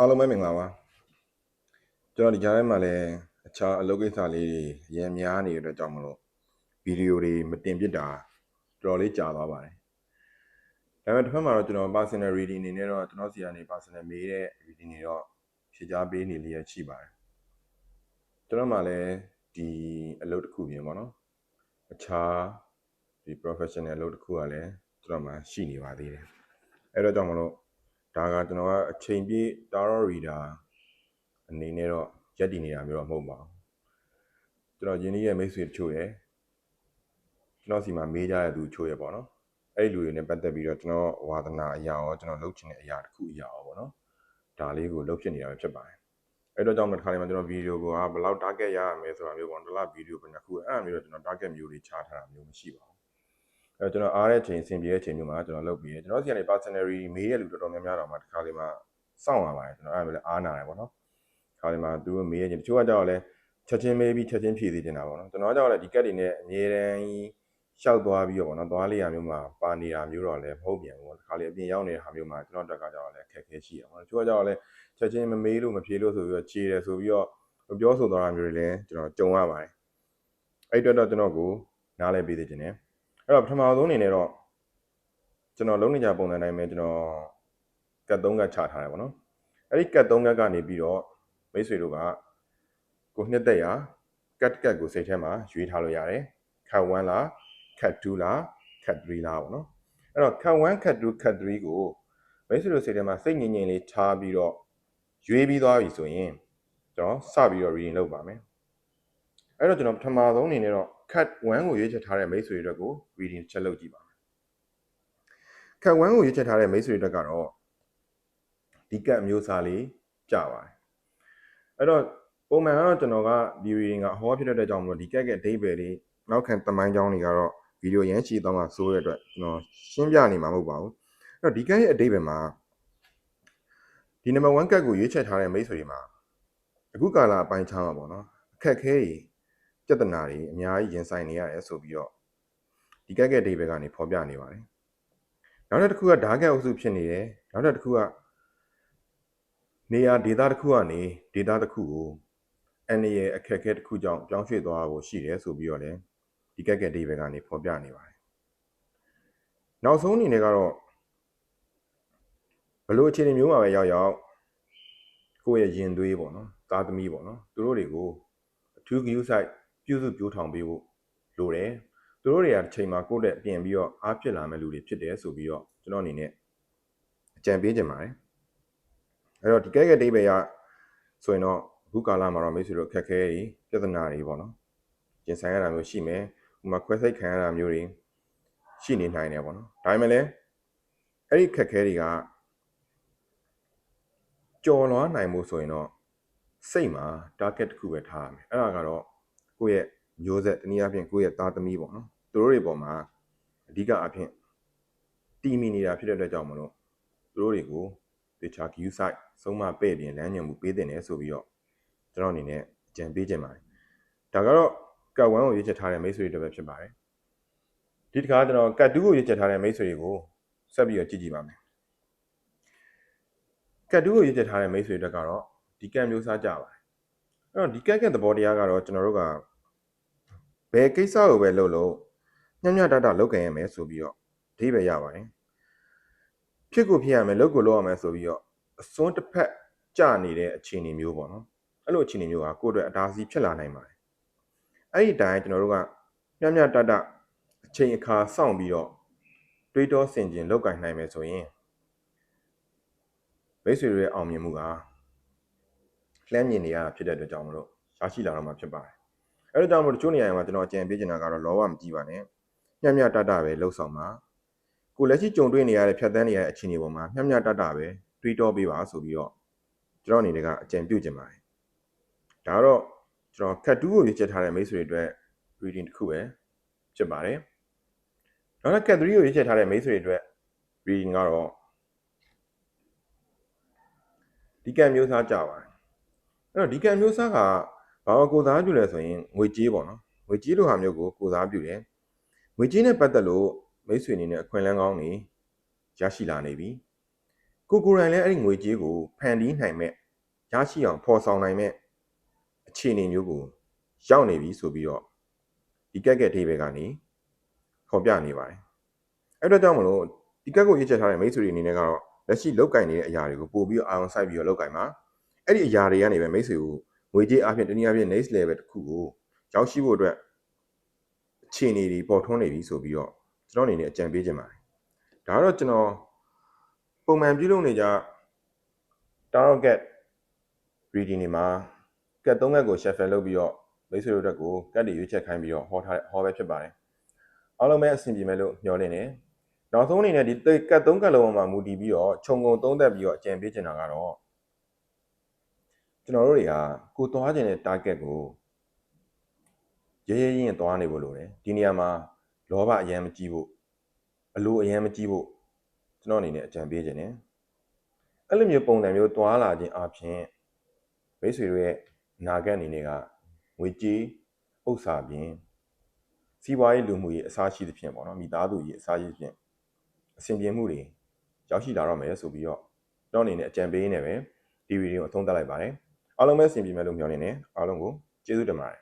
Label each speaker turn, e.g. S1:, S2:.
S1: အားလုံးပဲမင်္ဂလာပါကျွန်တော်ဒီကြားထဲမှာလည်းအခြားအလုပ်ကိစ္စလေးတွေအရင်များနေတဲ့အတွက်ကြောင့်မလို့ဗီဒီယိုတွေမတင်ပြစ်တာတော်တော်လေးကြာသွားပါတယ်ဒါပေမဲ့တစ်ဖက်မှာတော့ကျွန်တော် personal reading အနေနဲ့တော့ကျွန်တော်စီကနေ personal မေးတဲ့ reading တွေတော့ဖြေကြားပေးနေလျက်ရှိပါတယ်ကျွန်တော်မှလည်းဒီအလုပ်တစ်ခုပြင်ပေါ့နော်အခြားဒီ professional အလုပ်တစ်ခုကလည်းကျွန်တော်မှရှိနေပါသေးတယ်အဲ့တော့ကြောင့်မလို့ ဒါကကျွန်တော်ကအချိန်ပြည့် tarot reader အနေနဲ့တော့ရက်တည်နေတာမျိုးတော့မဟုတ်ပါဘူးကျွန်တော်ယင်းဒီရဲ့မိတ်ဆွေတချို့ရယ်ကျွန်တော်စီမှာမေးကြတဲ့သူတချို့ရယ်ပေါ့နော်အဲ့ဒီလူတွေနဲ့ပတ်သက်ပြီးတော့ကျွန်တော်ဝါသနာအရာရောကျွန်တော်လုပ်ချင်တဲ့အရာတစ်ခုအရာရောပေါ့နော်ဒါလေးကိုလုပ်ဖြစ်နေတာပဲဖြစ်ပါတယ်အဲ့တော့ကြောင့်မတစ်ခါလေးမှာကျွန်တော်ဗီဒီယိုကိုဘယ်လောက် target ရရမယ်ဆိုတာမျိုးပေါ့တစ်လားဗီဒီယိုဘယ်နှခုအဲ့အမျိုးတော့ကျွန်တော် target မျိုးတွေချထားတာမျိုးမရှိပါဘူး အဲကျွန်တော်အားတဲ့ချိန်အဆင်ပြေတဲ့ချိန်မျိုးမှာကျွန်တော်လုပ်ပြီးရကျွန်တော်စီကနေ personally မေးတဲ့လူတော်တော်များများတော့မှတစ်ခါလေးမှာစောင့်ရပါတယ်ကျွန်တော်အဲ့ဒါလည်းအားနာတယ်ပေါ့နော်ခါလေးမှာသူတို့မေးရချင်းတချို့ကကြောက်လဲချက်ချင်းမေးပြီးချက်ချင်းဖြည့်သေးတင်တာပေါ့နော်ကျွန်တော်ကြောက်လဲဒီကက်တွေနဲ့အမြဲတမ်းရှောက်သွားပြီးတော့ပေါ့နော်သွားလေးရမျိုးမှာပါနေတာမျိုးတော့လည်းမဟုတ်ပြန်ဘူးပေါ့ခါလေးအပြင်ရောက်နေတဲ့ဟာမျိုးမှာကျွန်တော်တက်ကကြောက်လဲခက်ခဲရှိရပေါ့နော်တချို့ကကြောက်လဲချက်ချင်းမမေးလို့မဖြေလို့ဆိုပြီးတော့ခြေတယ်ဆိုပြီးတော့ပြောဆိုသွားတာမျိုးတွေလည်းကျွန်တော်ကြုံရပါတယ်အဲ့အတွက်တော့ကျွန်တော်ကိုနားလဲပေးသေးခြင်းနဲ့ အဲ့တော့ပထမဆုံးအနေနဲ့တော့ကျွန်တော်လုံးနေကြပုံစံတိုင်းပဲကျွန်တော်ကတ်၃ကတ်ချထားတယ်ပေါ့နော်အဲ့ဒီကတ်၃ကတ်ကနေပြီးတော့မိတ်ဆွေတို့ကကိုနှစ်သက်ရာကတ်ကတ်ကိုစိတ်ထဲမှာရွေးထားလို့ရတယ်ခတ်1လားခတ်2လားခတ်3လားပေါ့နော်အဲ့တော့ခတ်1ခတ်2ခတ်3ကိုမိတ်ဆွေတို့စိတ်ထဲမှာစိတ်ငြိမ်ငြိမ်လေးထားပြီးတော့ရွေးပြီးသွားပြီဆိုရင်ကျွန်တော်စပြီးတော့ reading လုပ်ပါမယ်အဲ့တော့ကျွန်တော်ပထမဆုံးအနေနဲ့တော့ cut 1ကိုရွေးချယ်ထားတဲ့မိတ်ဆွေတွေအတွက်ကို reading ချက်လုပ်ကြည့်ပါမယ် cut 1ကိုရွေးချယ်ထားတဲ့မိတ်ဆွေတွေအတွက်ကတော့ဒီ cut အမျိုးအစားလေးကြပါတယ်အဲ့တော့ပုံမှန်ကတော့ကျွန်တော်ကဒီ reading ကဟောဖြစ်တဲ့အတွက်ကြောင့်မလို့ဒီ cut ရဲ့အဓိပ္ပာယ်လေးနောက်ခံတမိုင်းကြောင်းတွေကတော့ဗီဒီယိုရမ်းချီသွားမှစိုးတဲ့အတွက်ကျွန်တော်ရှင်းပြနေမှာမဟုတ်ပါဘူးအဲ့တော့ဒီ cut ရဲ့အဓိပ္ပာယ်မှာဒီ number 1 cut ကိုရွေးချယ်ထားတဲ့မိတ်ဆွေတွေမှာအခုကာလအပိုင်းခြားမှာပေါ့နော်အခက်ခဲတွေ ပြဿနာတွေအများကြီးရင်ဆိုင်နေရတယ်ဆိုပြီးတော့ဒီကက်ကက်ဒေးဘယ်ကနေဖော်ပြနေပါတယ်။နောက်တစ်ခုကဓာတ်ကက်အုပ်စုဖြစ်နေတယ်။နောက်တစ်ခုကနေရာဒေတာတစ်ခုကနေဒေတာတစ်ခုကိုအန်ရဲ့အခက်အခဲတစ်ခုကြောင့်ပြောင်းရွှေ့သွားဖို့ရှိတယ်ဆိုပြီးတော့လည်းဒီကက်ကက်ဒေးဘယ်ကနေဖော်ပြနေပါတယ်။နောက်ဆုံးအနေနဲ့ကတော့ဘလို့အခြေအနေမျိုးမှာပဲရောက်ရောက်ကိုယ့်ရဲ့ရင်သွေးပေါ့နော်။သားသမီးပေါ့နော်။သူတို့တွေကိုအထူးဂရုစိုက် ပြုစုပြောထောင်ပေးဖို့လိုတယ်သူတို့တွေကတစ်ချိန်မှာကိုယ့်လက်ပြင်ပြီးတော့အားဖြစ်လာမဲ့လူတွေဖြစ်တယ်ဆိုပြီးတော့ကျွန်တော်အနေနဲ့အကြံပေးချင်ပါတယ်အဲ့တော့ဒီကဲကဲတိပဲရဆိုရင်တော့အခုကာလမှာတော့မိတ်ဆွေတို့အခက်ခဲတွေပြဿနာတွေပေါ့နော်ရင်ဆိုင်ရတာမျိုးရှိမယ်ဥမာခွဲစိတ်ခံရတာမျိုးတွေရှိနေနိုင်တယ်ပေါ့နော်ဒါပေမဲ့လည်းအဲ့ဒီခက်ခဲတွေကကြော်လွှားနိုင်မှုဆိုရင်တော့စိတ်မှာ target တစ်ခုပဲထားရမယ်အဲ့ဒါကတော့ ကိုယ့်ရဲ့မျိုးဆက်တနည်းအားဖြင့်ကိုယ့်ရဲ့သားသမီးပေါ့နော်သူတို့တွေပေါ်မှာအဓိကအဖြစ်တီမီနေတာဖြစ်တဲ့အတွက်ကြောင့်မလို့သူတို့တွေကိုတေချာ view site ဆုံးမပဲ့ပြင်လမ်းညွှန်မှုပေးတင်တယ်ဆိုပြီးတော့ကျွန်တော်အနေနဲ့ကြံပေးခြင်းပါတယ်ဒါကတော့ကတ်1ကိုရွေးချယ်ထားတဲ့မိတ်ဆွေတွေပဲဖြစ်ပါတယ်ဒီတစ်ခါကျွန်တော်ကတ်2ကိုရွေးချယ်ထားတဲ့မိတ်ဆွေတွေကိုဆက်ပြီးတော့ကြည့်ကြည့်ပါမယ်ကတ်2ကိုရွေးချယ်ထားတဲ့မိတ်ဆွေတွေကတော့ဒီကတ်မျိုးစားကြပါတယ်အဲ့တော့ဒီကက်ကက်သဘောတရားကတော့ကျွန်တော်တို့က ဘယ်ကိစ္စကိုပဲလုပ်လို့ညံ့ညံ့တတလုပ်ကြရမယ်ဆိုပြီးတော့အဓိပ္ပာယ်ရပါတယ်ဖြစ်ကိုဖြစ်ရမယ်လုပ်ကိုလုပ်ရမယ်ဆိုပြီးတော့အစွန်းတစ်ဖက်ကြနေတဲ့အခြေအနေမျိုးပေါ့နော်အဲ့လိုအခြေအနေမျိုးကကိုယ့်အတွက်အတားအဆီးဖြစ်လာနိုင်ပါတယ်အဲ့ဒီတိုင်းကျွန်တော်တို့ကညံ့ညံ့တတအချိန်အခါစောင့်ပြီးတော့တွေးတောဆင်ခြင်လုပ်ကင်နိုင်မယ်ဆိုရင်မိတ်ဆွေတွေရဲ့အောင်မြင်မှုကလှမ်းမြင်နေရတာဖြစ်တဲ့အတွက်ကြောင့်မလို့ရရှိလာတော့မှာဖြစ်ပါတယ်။ အဲဒါကြောင့်မို့တချို့နေရာမှာကျွန်တော်အကြံပေးချင်တာကတော့လောဘမကြည့်ပါနဲ့။မျှမျှတတပဲလှုပ်ဆောင်ပါ။ကိုလက်ရှိကြုံတွေ့နေရတဲ့ဖြတ်သန်းနေရတဲ့အခြေအနေပေါ်မှာမျှမျှတတပဲတွေးတောပေးပါဆိုပြီးတော့ကျွန်တော်အနေနဲ့ကအကြံပြုချင်ပါတယ်။ဒါတော့ကျွန်တော်ခတ်တူးကိုရွေးချယ်ထားတဲ့မိတ်ဆွေတွေအတွက် reading တစ်ခုပဲဖြစ်ပါတယ်။နောက်ထပ်ခတ်3ကိုရွေးချယ်ထားတဲ့မိတ်ဆွေတွေအတွက် reading ကတော့ဒီကံမျိုးစားကြပါတယ်အဲ့တော့ဒီကံမျိုးစားက ဘာကိုကိုစားပြုလဲဆိုရင်ငွေကြေးပေါ့နော်ငွေကြေးလိုဟာမျိုးကိုကိုစားပြုတယ်ငွေကြေးနဲ့ပတ်သက်လို့မိတ်ဆွေအနေနဲ့အခွင့်အလမ်းကောင်းတွေရရှိလာနေပြီကိုကိုယ်တိုင်လည်းအဲ့ဒီငွေကြေးကိုဖန်တီးနိုင်မဲ့ရရှိအောင်ဖော်ဆောင်နိုင်မဲ့အခြေအနေမျိုးကိုရောက်နေပြီဆိုပြီးတော့ဒီကက်ကက်ဒေးဘယ်ကနေဖော်ပြနေပါတယ်အဲ့တော့ကြောင့်မလို့ဒီကက်ကိုရေးချက်ထားတဲ့မိတ်ဆွေတွေအနေနဲ့ကတော့လက်ရှိလောက်ကင်နေတဲ့အရာတွေကိုပို့ပြီးတော့အာရုံစိုက်ပြီးတော့လောက်ကင်ပါအဲ့ဒီအရာတွေကနေပဲမိတ်ဆွေကို ငွေကြေးအပြင်တနည်းအားဖြင့် next level တစ်ခုကိုရောက်ရှိဖို့အတွက်အခြေအနေတွေပေါ်ထွန်းနေပြီဆိုပြီးတော့ကျွန်တော်အနေနဲ့အကြံပေးခြင်းပါတယ်ဒါကတော့ကျွန်တော်ပုံမှန်ပြုလုပ်နေကြ tarot get reading တွေမှာကတ်၃ကတ်ကို shuffle လုပ်ပြီးတော့မိတ်ဆွေတို့အတွက်ကိုကတ်တွေရွေးချက်ခိုင်းပြီးတော့ဟောထားဟောပဲဖြစ်ပါတယ်အားလုံးပဲအဆင်ပြေမယ်လို့မျှော်လင့်နေနောက်ဆုံးအနေနဲ့ဒီကတ်၃ကတ်လုံးမှာမူတည်ပြီးတော့ခြုံငုံသုံးသပ်ပြီးတော့အကြံပေးချင်တာကတော့ ကျွန်တော်တို့တွေကကိုသွားခြင်းတဲ့ target ကိုရဲရဲရင်းသွားနေဖို့လိုတယ်ဒီနေရာမှာလောဘအရင်မကြည့်ဖို့အလိုအရင်မကြည့်ဖို့ကျွန်တော်အနေနဲ့အကြံပေးခြင်းတယ်အဲ့လိုမျိုးပုံစံမျိုးသွားလာခြင်းအပြင်မိတ်ဆွေတို့ရဲ့အနာဂတ်အနေနဲ့ကငွေကြေးဥစ္စာပြင်စီးပွားရေးလူမှုရေးအစားရှိသဖြင့်ပေါ့နော်မိသားစုရေးအစားရှိသဖြင့်အဆင်ပြေမှုတွေရောက်ရှိလာတော့မယ်ဆိုပြီးတော့ကျွန်တော်အနေနဲ့အကြံပေးနေပဲဒီဗီဒီယိုအဆုံးသတ်လိုက်ပါတယ် အားလုံးပဲအဆင်ပြေမယ်လို့မျှော်လင့်နေအားလုံးကိုကျေးဇူးတင်ပါတယ်